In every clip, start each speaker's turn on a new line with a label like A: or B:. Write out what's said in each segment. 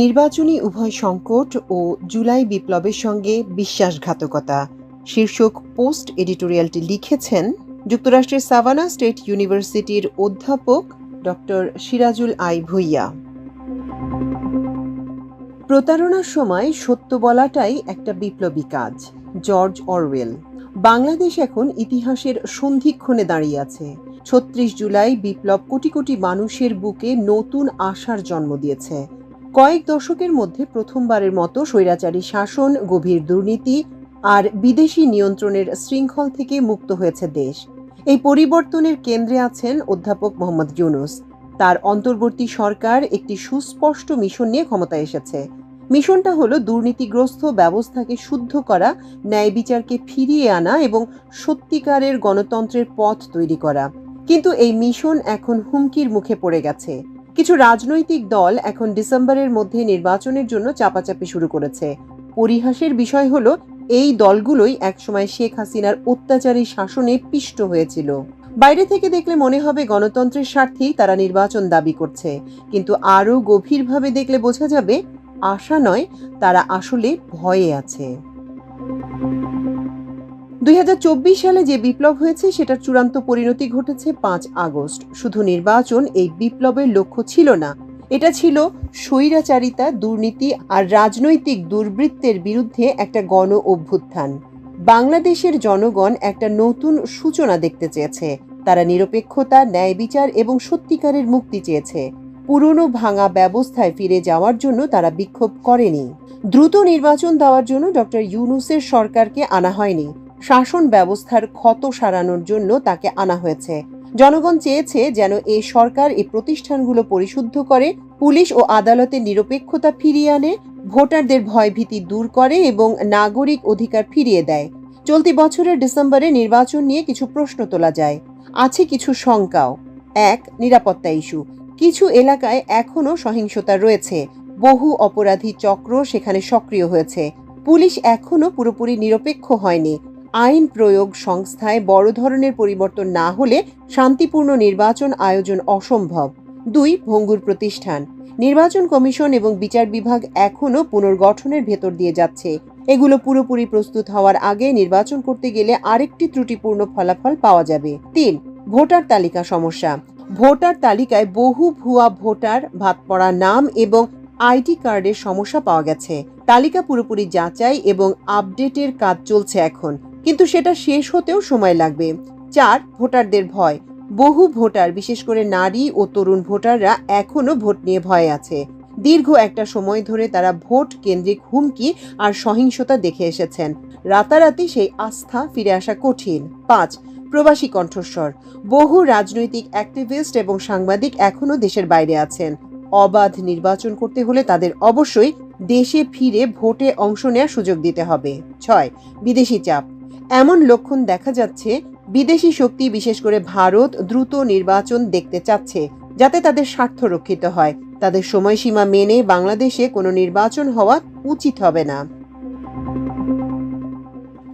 A: নির্বাচনী উভয় সংকট ও জুলাই বিপ্লবের সঙ্গে বিশ্বাসঘাতকতা। শীর্ষক পোস্ট এডিটোরিয়ালটি লিখেছেন যুক্তরাষ্ট্রের সাভানা স্টেট ইউনিভার্সিটির অধ্যাপক ডক্টর সিরাজুল আই ভুইয়া। প্রতারণার সময় সত্য বলাটাই একটা বিপ্লবী কাজ, জর্জ অরওয়েল। বাংলাদেশ এখন ইতিহাসের সন্ধিক্ষণে দাঁড়িয়ে আছে। ছত্রিশ জুলাই বিপ্লব কোটি কোটি মানুষের বুকে নতুন আশার জন্ম দিয়েছে। কয়েক দশকের মধ্যে প্রথমবারের মতো স্বৈরাচারী শাসন, গভীর দুর্নীতি আর বিদেশি নিয়ন্ত্রণের শৃঙ্খল থেকে মুক্ত হয়েছে দেশ। এই পরিবর্তনের কেন্দ্রে আছেন অধ্যাপক মোহাম্মদ ইউনুস। তার অন্তর্বর্তী সরকার একটি সুস্পষ্ট মিশন নিয়ে ক্ষমতায় এসেছে। মিশনটা হলো দুর্নীতিগ্রস্ত ব্যবস্থাকে শুদ্ধ করা, ন্যায় বিচারকে ফিরিয়ে আনা এবং সত্যিকারের গণতন্ত্রের পথ তৈরি করা। কিন্তু এই মিশন এখন হুমকির মুখে পড়ে গেছে। কিছু রাজনৈতিক দল এখন ডিসেম্বরের মধ্যে নির্বাচনের জন্য চাপাচাপি শুরু করেছে। পরিহাসের বিষয় হলো, এই দলগুলোই একসময় শেখ হাসিনার অত্যাচারী শাসনে পিষ্ট হয়েছিল। বাইরে থেকে দেখলে মনে হবে গণতন্ত্রের স্বার্থেই তারা নির্বাচন দাবি করছে। কিন্তু আরও গভীরভাবে দেখলে বোঝা যাবে, আশা নয় তারা আসলে ভয়ে আছে। দুই হাজার চব্বিশ সালে যে বিপ্লব হয়েছে, সেটার চূড়ান্ত পরিণতি ঘটেছে পাঁচ আগস্ট। শুধু নির্বাচন এই বিপ্লবের লক্ষ্য ছিল না, এটা ছিল স্বৈরাচারিতা, দুর্নীতি আর রাজনৈতিক দুর্বৃত্তের বিরুদ্ধে একটা গণ অভ্যুত্থান। বাংলাদেশের জনগণ একটা নতুন সূচনা দেখতে চেয়েছে। তারা নিরপেক্ষতা, ন্যায় বিচার এবং সত্যিকারের মুক্তি চেয়েছে। পুরনো ভাঙা ব্যবস্থায় ফিরে যাওয়ার জন্য তারা বিক্ষোভ করেনি। দ্রুত নির্বাচন দেওয়ার জন্য ডক্টর ইউনুসের সরকারকে আনা হয়নি। শাসন ব্যবস্থার ক্ষত সারানোর জন্য তাকে আনা হয়েছে। জনগণ চেয়েছে যেন এই সরকার এই প্রতিষ্ঠানগুলো পরিশুদ্ধ করে, পুলিশ ও আদালতের নিরপেক্ষতা ফিরিয়ে আনে, ভোটারদের ভয়ভীতি দূর করে এবং নাগরিক অধিকার ফিরিয়ে দেয়। চলতি বছরের ডিসেম্বরে নির্বাচন নিয়ে কিছু প্রশ্ন তোলা যায়। আছে কিছু শঙ্কাও। এক, নিরাপত্তা ইস্যু। কিছু এলাকায় এখনও সহিংসতা রয়েছে। বহু অপরাধী চক্র সেখানে সক্রিয় হয়েছে। পুলিশ এখনও পুরোপুরি নিরপেক্ষ হয়নি। আইন প্রয়োগ সংস্থায় বড় ধরনের পরিবর্তন না হলে শান্তিপূর্ণ নির্বাচন আয়োজন অসম্ভব। দুই, ভঙ্গুর প্রতিষ্ঠান। নির্বাচন কমিশন এবং বিচার বিভাগ এখনও পুনর্গঠনের ভেতর দিয়ে যাচ্ছে। এগুলো পুরোপুরি প্রস্তুত হওয়ার আগে নির্বাচন করতে গেলে আরেকটি ত্রুটিপূর্ণ ফলাফল পাওয়া যাবে। তিন, ভোটার তালিকা সমস্যা। ভোটার তালিকায় বহু ভুয়া ভোটার ভাত পড়া নাম এবং আইডি কার্ডের সমস্যা পাওয়া গেছে। তালিকা পুরোপুরি যাচাই এবং আপডেটের কাজ চলছে এখন। কিন্তু সেটা শেষ হতেও সময় লাগবে। চার, ভোটারদের ভয়। বহু ভোটার, বিশেষ করে নারী ও তরুণ ভোটাররা এখনও ভোট নিয়ে ভয় আছে। দীর্ঘ একটা সময় ধরে তারা ভোট কেন্দ্রিক হুমকি আর সহিংসতা দেখে এসেছেন। রাতারাতি সেই আস্থা ফিরে আসা কঠিন। পাঁচ, প্রবাসী কণ্ঠস্বর। বহু রাজনৈতিক অ্যাক্টিভিস্ট এবং সাংবাদিক এখনও দেশের বাইরে আছেন। অবাধ নির্বাচন করতে হলে তাদের অবশ্যই দেশে ফিরে ভোটে অংশ নেওয়ার সুযোগ দিতে হবে। ছয়, বিদেশি চাপ। এমন লক্ষণ দেখা যাচ্ছে বিদেশি শক্তি, বিশেষ করে ভারত, দ্রুত নির্বাচন দেখতে চাচ্ছে, যাতে তাদের স্বার্থ রক্ষিত হয়। তাদের সময়সীমা মেনে বাংলাদেশে কোনো নির্বাচন হওয়া উচিত হবে না।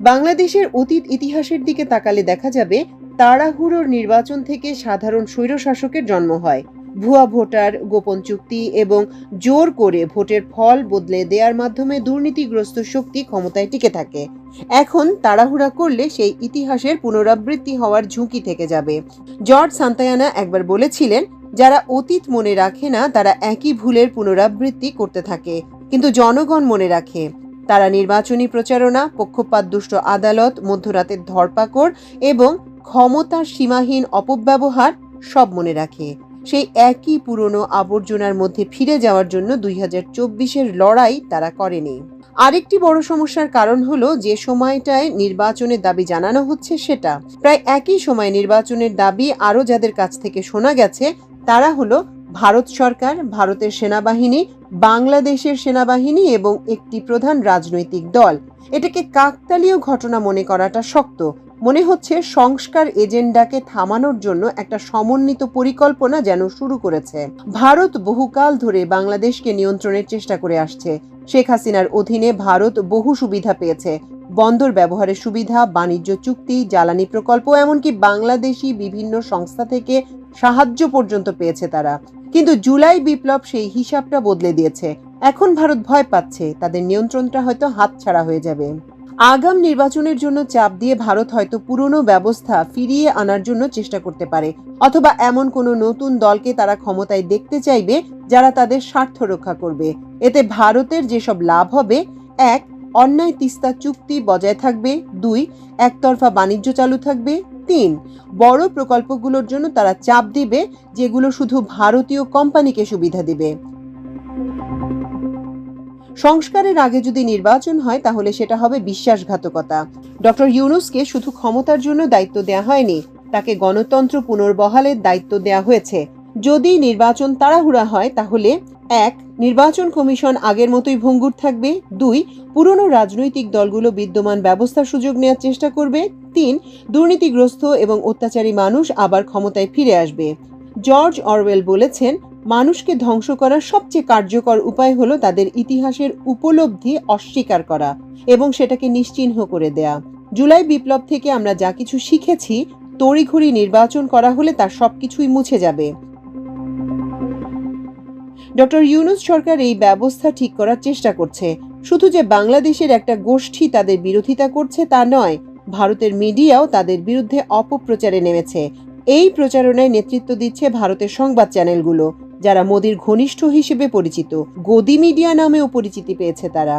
A: বাংলাদেশের অতীত ইতিহাসের দিকে তাকালে দেখা যাবে, তাড়াহুড়োর নির্বাচন থেকে সাধারণ স্বৈরশাসকের জন্ম হয়। ভুয়া ভোটার, গোপন চুক্তি এবং জোর করে ভোটের ফল বদলে দেওয়ার মাধ্যমে দুর্নীতিগ্রস্ত শক্তি ক্ষমতায় টিকে থাকে। এখন তাড়াহুড়া করলে সেই ইতিহাসের পুনরাবৃত্তি হওয়ার ঝুঁকি থেকে যাবে। জর্জ সান্তায়ানা একবার বলেছিলেন, যারা অতীত মনে রাখে না, তারা একই ভুলের পুনরাবৃত্তি করতে থাকে। কিন্তু জনগণ মনে রাখে। তারা নির্বাচনী প্রচারণা পক্ষপাতদুষ্ট আদালত, মধ্যরাতের ধরপাকড় এবং ক্ষমতার সীমাহীন অপব্যবহার সব মনে রাখে। সেই একই পুরনো আবর্জনার মধ্যে ফিরে যাওয়ার জন্য দুই হাজার চব্বিশের লড়াই তারা করেনি। আরেকটি বড় সমস্যার কারণ হলো যে সময়টায় নির্বাচনের দাবি জানানো হচ্ছে সেটা। প্রায় একই সময় নির্বাচনের দাবি আরও যাদের কাছ থেকে শোনা গেছে, তারা হলো ভারত সরকার, ভারতের সেনাবাহিনী, বাংলাদেশের সেনাবাহিনী এবং একটি প্রধান রাজনৈতিক দল। এটাকে কাকতালীয় ঘটনা মনে করাটা শক্ত। মনে হচ্ছে সংস্কার এজেন্ডাকে থামানোর জন্য একটা সমন্বিত পরিকল্পনা যেন শুরু করেছে। ভারত বহুকাল ধরে বাংলাদেশকে নিয়ন্ত্রণের চেষ্টা করে আসছে। শেখ হাসিনার অধীনে ভারত বহু সুবিধা পেয়েছে। বন্দর ব্যবহারের সুবিধা, বাণিজ্য চুক্তি, জ্বালানি প্রকল্প, এমনকি বাংলাদেশি বিভিন্ন সংস্থা থেকে সাহায্য পর্যন্ত পেয়েছে তারা। কিন্তু জুলাই বিপ্লব সেই হিসাবটা বদলে দিয়েছে। এখন ভারত ভয় পাচ্ছে। তাদের নিয়ন্ত্রণটা হয়তো হাতছাড়া হয়ে যাবে। আগাম নির্বাচনের জন্য চাপ দিয়ে ভারত হয়তো পুরনো ব্যবস্থা ফিরিয়ে আনার জন্য চেষ্টা করতে পারে, অথবা এমন কোনো নতুন দলকে তারা ক্ষমতায় দেখতে চাইবে যারা তাদের স্বার্থ রক্ষা করবে। এতে ভারতের যেসব লাভ হবে, এক, অন্যায় তিস্তা চুক্তি বজায় থাকবে, দুই, একতরফা বাণিজ্য চালু থাকবে, তিন, বড় প্রকল্পগুলোর জন্য তারা চাপ দিবে, যেগুলো শুধু ভারতীয় কোম্পানিকে সুবিধা দিবে। সংস্কারের আগে যদি নির্বাচন হয়, তাহলে সেটা হবে বিশ্বাসঘাতকতা। ডক্টর ইউনুসকে শুধু ক্ষমতার জন্য দায়িত্ব দেওয়া হয়নি, তাকে গণতন্ত্র পুনর্বহালের দায়িত্ব দেওয়া হয়েছে। যদি নির্বাচন তাড়াহুড়া হয়, তাহলে এক, নির্বাচন কমিশন আগের মতোই ভঙ্গুর থাকবে। দুই, পুরনো রাজনৈতিক দলগুলো বিদ্যমান ব্যবস্থার সুযোগ নেওয়ার চেষ্টা করবে। তিন, দুর্নীতিগ্রস্ত এবং অত্যাচারী মানুষ আবার ক্ষমতায় ফিরে আসবে। জর্জ অরওয়েল বলেছেন, মানুষকে ধ্বংস করার সবচেয়ে কার্যকর উপায় হলো তাদের ইতিহাসের উপলব্ধি অস্বীকার করা এবং সেটাকে নিশ্চিহ্ন করে দেয়া। জুলাই বিপ্লব থেকে আমরা যা কিছু শিখেছি, তড়িঘড়ি নির্বাচন করা হলে তার সবকিছুই মুছে যাবে। ডক্টর ইউনুস সরকার এই ব্যবস্থা ঠিক করার চেষ্টা করছে। শুধু যে বাংলাদেশের একটা গোষ্ঠী তাদের বিরোধিতা করছে তা নয়, ভারতের মিডিয়াও তাদের বিরুদ্ধে অপপ্রচারে নেমেছে। এই প্রচারণায় নেতৃত্ব দিচ্ছে ভারতের সংবাদ চ্যানেলগুলো, যারা মোদির ঘনিষ্ঠ হিসেবে পরিচিত। গদি মিডিয়া নামেও পরিচিতি পেয়েছে তারা।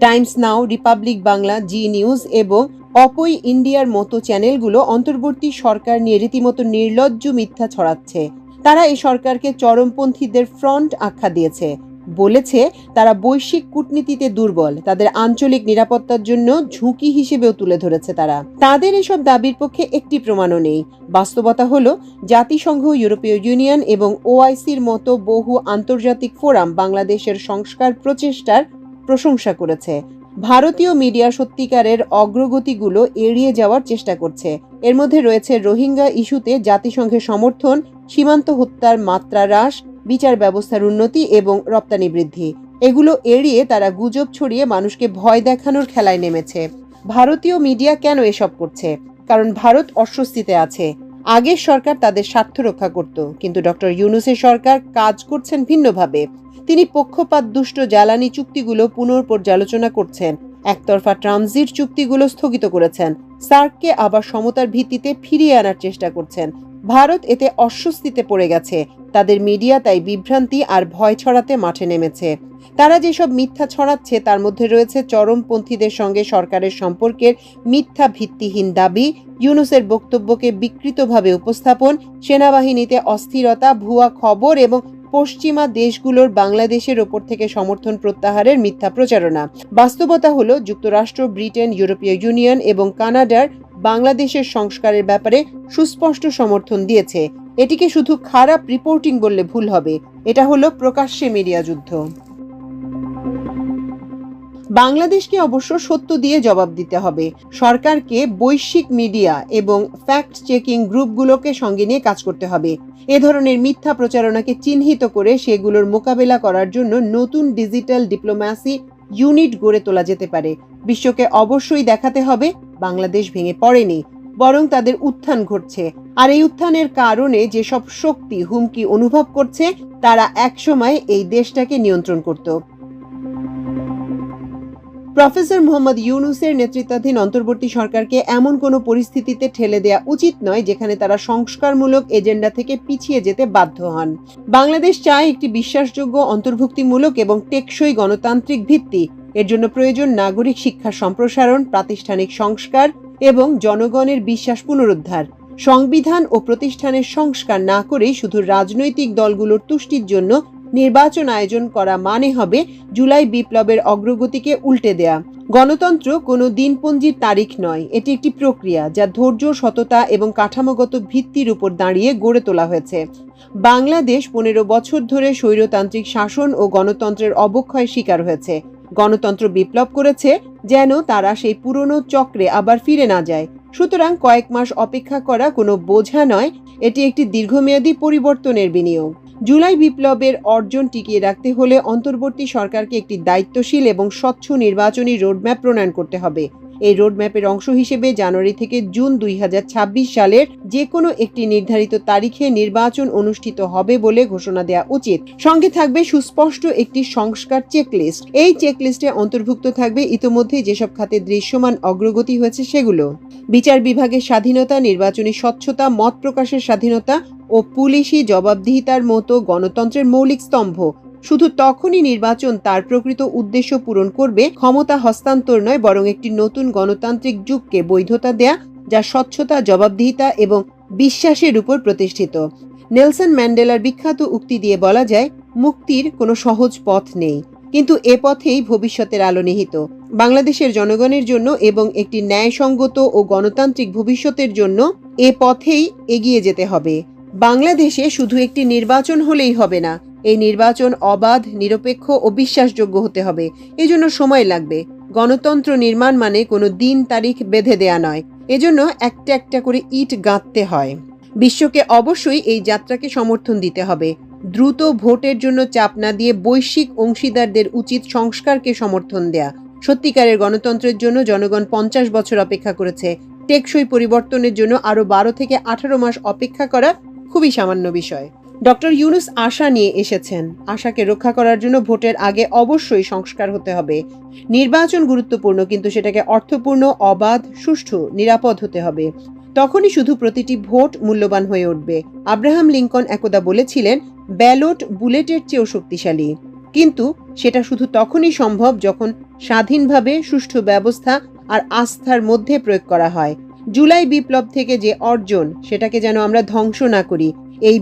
A: Times Now, Republic Bangla, Zee News এবং অপই ইন্ডিয়ার মতো চ্যানেলগুলো অন্তর্বর্তী সরকার নিয়ে রীতিমতো নির্লজ্জ মিথ্যা ছড়াচ্ছে। তারা এই সরকারকে চরমপন্থীদের ফ্রন্ট আখ্যা দিয়েছে। বলেছে, তারা বৈশ্বিক কূটনীতিতে দুর্বল। তাদের আঞ্চলিক নিরাপত্তার জন্য ঝুঁকি হিসেবেও তুলে ধরেছে তারা। তাদের এসব দাবির পক্ষে একটি প্রমাণও নেই। বাস্তবতা হলো, জাতিসংঘ, ইউরোপীয় ইউনিয়ন এবং ওআইসির মতো বহু আন্তর্জাতিক ফোরাম বাংলাদেশের সংস্কার প্রচেষ্টার প্রশংসা করেছে। ভারতীয় মিডিয়া সত্যিকারের অগ্রগতিগুলো এড়িয়ে যাওয়ার চেষ্টা করছে। এর মধ্যে রয়েছে রোহিঙ্গা ইস্যুতে জাতিসংঘের সমর্থন, সীমান্ত হত্যার মাত্রা হ্রাস বিচার ব্যবস্থার উন্নতি এবং রপ্তানি বৃদ্ধি। এগুলো এড়িয়ে তারা গুজব ছড়িয়ে মানুষকে ভয় দেখানোর খেলায় নেমেছে। ভারতীয় মিডিয়া কেন এসব করছে? কারণ ভারত অস্বস্তিতে আছে। আগের সরকার তাদের স্বার্থ রক্ষা করত, কিন্তু ডক্টর ইউনুসের সরকার কাজ করছেন ভিন্নভাবে। তিনি পক্ষপাত, দুষ্ট, জ্বালানি চুক্তিগুলো পুনর্পর্যালোচনা করছেন। একতরফা ট্রানজিট চুক্তিগুলো স্থগিত করেছেন। সার্ককে আবার সমতার ভিত্তিতে ফিরিয়ে আনার চেষ্টা করছেন। ভারত এতে অস্বস্তিতে পড়ে গেছে। তাদের মিডিয়া তাই বিভ্রান্তি আর ভয় ছড়াতে মাঠে নেমেছে। তারা যেসব মিথ্যা ছড়াচ্ছে, তার মধ্যে রয়েছে চরমপন্থীদের সঙ্গে সরকারের সম্পর্কের মিথ্যা ভিত্তিহীন দাবি, ইউনুসের বক্তব্যকে বিকৃতভাবে উপস্থাপন, সেনাবাহিনীতে অস্থিরতা, ভুয়া খবর এবং পশ্চিমা দেশগুলোর বাংলাদেশের ওপর থেকে সমর্থন প্রত্যাহারের মিথ্যা প্রচারণা। বাস্তবতা হল, যুক্তরাষ্ট্র, ব্রিটেন, ইউরোপীয় ইউনিয়ন এবং কানাডার বাংলাদেশের সংস্কারের ব্যাপারে সুস্পষ্ট সমর্থন দিয়েছে। এটিকে শুধু খারাপ রিপোর্টিং বললে ভুল হবে। এটা হলো প্রকাশ্যে মিডিয়া যুদ্ধ। বাংলাদেশকে অবশ্য সত্য দিয়ে জবাব দিতে হবে। সরকারকে বৈশ্বিক মিডিয়া এবং ফ্যাক্ট চেকিং গ্রুপগুলোকে সঙ্গে নিয়ে কাজ করতে হবে। এ ধরনের মিথ্যা প্রচারণাকে চিহ্নিত করে সেগুলোর মোকাবেলা করার জন্য নতুন ডিজিটাল ডিপ্লোম্যাসি ইউনিট গড়ে তোলা যেতে পারে। বিশ্বকে অবশ্যই দেখাতে হবে, বাংলাদেশ ভেঙে পড়েনি, বরং তাদের উত্থান ঘটছে। আর এই উত্থানের কারণে যেসব শক্তি হুমকি অনুভব করছে, তারা একসময় এই দেশটাকে নিয়ন্ত্রণ করত। প্রফেসর মোহাম্মদ ইউনুসের নেতৃত্বাধীন অন্তর্বর্তী সরকারকে এমন কোনো পরিস্থিতিতে ঠেলে দেওয়া উচিত নয় যেখানে তারা সংস্কারমূলক এজেন্ডা থেকে পিছিয়ে যেতে বাধ্য হন। বাংলাদেশ চায় একটি বিশ্বাসযোগ্য, অন্তর্ভুক্তিমূলক এবং টেকসই গণতান্ত্রিক ভিত্তি। এর জন্য প্রয়োজন নাগরিক শিক্ষা সম্প্রসারণ, প্রাতিষ্ঠানিক সংস্কার এবং জনগণের বিশ্বাস পুনরুদ্ধার। সংবিধান ও প্রতিষ্ঠানের সংস্কার না করেই শুধু রাজনৈতিক দলগুলোর তুষ্টির জন্য নির্বাচন আয়োজন করা মানে হবে জুলাই বিপ্লবের অগ্রগতিকে উল্টে দেয়া। গণতন্ত্র কোনো দিনপঞ্জির তারিখ নয়, এটি একটি প্রক্রিয়া যা ধৈর্য, সততা এবং কাঠামোগত ভিত্তির উপর দাঁড়িয়ে গড়ে তোলা হয়েছে। বাংলাদেশ পনেরো বছর ধরে স্বৈরতান্ত্রিক শাসন ও গণতন্ত্রের অবক্ষয় শিকার হয়েছে। গণতন্ত্র বিপ্লব করেছে যেন তারা সেই পুরনো চক্রে আবার ফিরে না যায়। সুতরাং কয়েক মাস অপেক্ষা করা কোনো বোঝা নয়, এটি একটি দীর্ঘমেয়াদী পরিবর্তনের বিনিয়োগ। জুলাই বিপ্লবের অর্জন টিকিয়ে রাখতে হলে অন্তর্বর্তী সরকারকে একটি দায়িত্বশীল এবং স্বচ্ছ নির্বাচনী রোডম্যাপ প্রণয়ন করতে হবে। এই রোডম্যাপের অংশ হিসেবে জানুয়ারি থেকে জুন দুই হাজার ছাব্বিশ সালের যে কোনো একটি নির্ধারিত তারিখে নির্বাচন অনুষ্ঠিত হবে বলে ঘোষণা দেওয়া উচিত। সঙ্গে থাকবে সুস্পষ্ট একটি সংস্কার চেকলিস্ট। এই চেকলিস্টে অন্তর্ভুক্ত থাকবে ইতোমধ্যে যেসব খাতে দৃশ্যমান অগ্রগতি হয়েছে সেগুলো। বিচার বিভাগের স্বাধীনতা, নির্বাচনী স্বচ্ছতা, মত প্রকাশের স্বাধীনতা ও পুলিশি জবাবদিহিতার মতো গণতন্ত্রের মৌলিক স্তম্ভ। শুধু তখনই নির্বাচন তার প্রকৃত উদ্দেশ্য পূরণ করবে, ক্ষমতা হস্তান্তর নয়, বরং একটি নতুন গণতান্ত্রিক যুগকে বৈধতা দেয়া, যা স্বচ্ছতা, জবাবদিহিতা এবং বিশ্বাসের উপর প্রতিষ্ঠিত। নেলসন ম্যান্ডেলার বিখ্যাত উক্তি দিয়ে বলা যায়, মুক্তির কোনো সহজ পথ নেই। কিন্তু এ পথেই ভবিষ্যতের আলো নিহিত। বাংলাদেশের জনগণের জন্য এবং একটি ন্যায়সঙ্গত ও গণতান্ত্রিক ভবিষ্যতের জন্য এ পথেই এগিয়ে যেতে হবে। বাংলাদেশে শুধু একটি নির্বাচন হলেই হবে না, এই নির্বাচন অবাধ, নিরপেক্ষ ও বিশ্বাসযোগ্য হতে হবে। এজন্য সময় লাগবে। গণতন্ত্র নির্মাণ মানে কোনো দিন তারিখ বেঁধে দেয়া নয়। এজন্য একটা একটা করে ইট গাঁথতে হয়। বিশ্বকে অবশ্যই এই যাত্রাকে সমর্থন দিতে হবে। দ্রুত ভোটের জন্য চাপ না দিয়ে বৈশ্বিক অংশীদারদের উচিত সংস্কারকে সমর্থন দেয়া। সত্যিকারের গণতন্ত্রের জন্য জনগণ পঞ্চাশ বছর অপেক্ষা করেছে। টেকসই পরিবর্তনের জন্য আরও বারো থেকে আঠারো মাস অপেক্ষা করা খুবই সামান্য বিষয়। ডক্টর ইউনুস আশা নিয়ে এসেছেন। আশাকে রক্ষা করার জন্য ভোটের আগে অবশ্যই সংস্কার হতে হবে। নির্বাচন গুরুত্বপূর্ণ, কিন্তু সেটাকে অর্থপূর্ণ, অবাধ, সুষ্ঠু, নিরাপদ হতে হবে। তখনই শুধু প্রতিটি ভোট মূল্যবান হয়ে উঠবে। আব্রাহাম লিঙ্কন একদা বলেছিলেন, ব্যালট বুলেটের চেয়েও শক্তিশালী। কিন্তু সেটা শুধু তখনই সম্ভব যখন স্বাধীনভাবে সুষ্ঠু ব্যবস্থা আর আস্থার মধ্যে প্রয়োগ করা হয়। জুলাই বিপ্লব থেকে যে অর্জন সেটাকে যেন আমরা ধ্বংস না করি এই